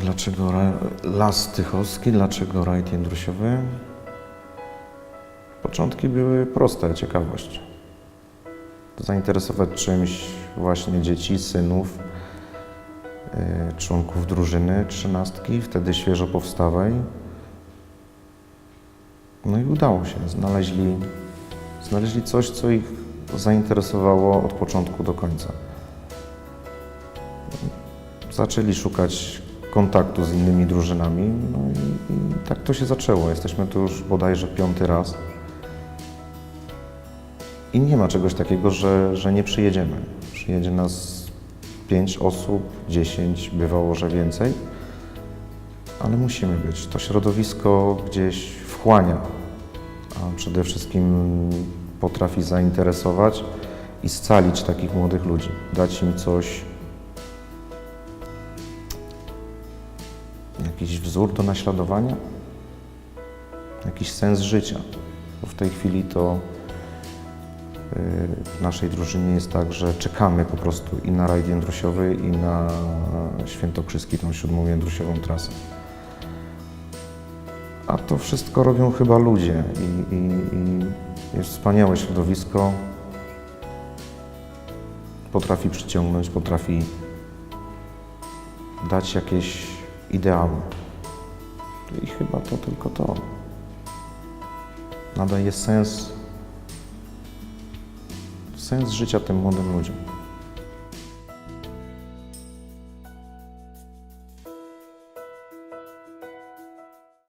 Dlaczego Las Tychowski? Dlaczego rajd Jędrusiowy? Początki były proste, ciekawość. Zainteresować czymś właśnie dzieci, synów, yy, członków drużyny trzynastki, wtedy świeżo powstałej. No i udało się. Znaleźli, znaleźli coś, co ich zainteresowało od początku do końca. Zaczęli szukać kontaktu z innymi drużynami, no i, i tak to się zaczęło. Jesteśmy tu już bodajże piąty raz. I nie ma czegoś takiego, że, że nie przyjedziemy. Przyjedzie nas pięć osób, dziesięć, bywało, że więcej, ale musimy być. To środowisko gdzieś wchłania, a przede wszystkim potrafi zainteresować i scalić takich młodych ludzi, dać im coś, jakiś wzór do naśladowania, jakiś sens życia. Bo w tej chwili to yy, w naszej drużynie jest tak, że czekamy po prostu i na rajd jędrusiowy, i na świętokrzyski, tą siódmą jędrusiową trasę. A to wszystko robią chyba ludzie i, i, i jest wspaniałe środowisko. Potrafi przyciągnąć, potrafi dać jakieś ideały. I chyba to tylko to. Nadaje sens, sens życia tym młodym ludziom.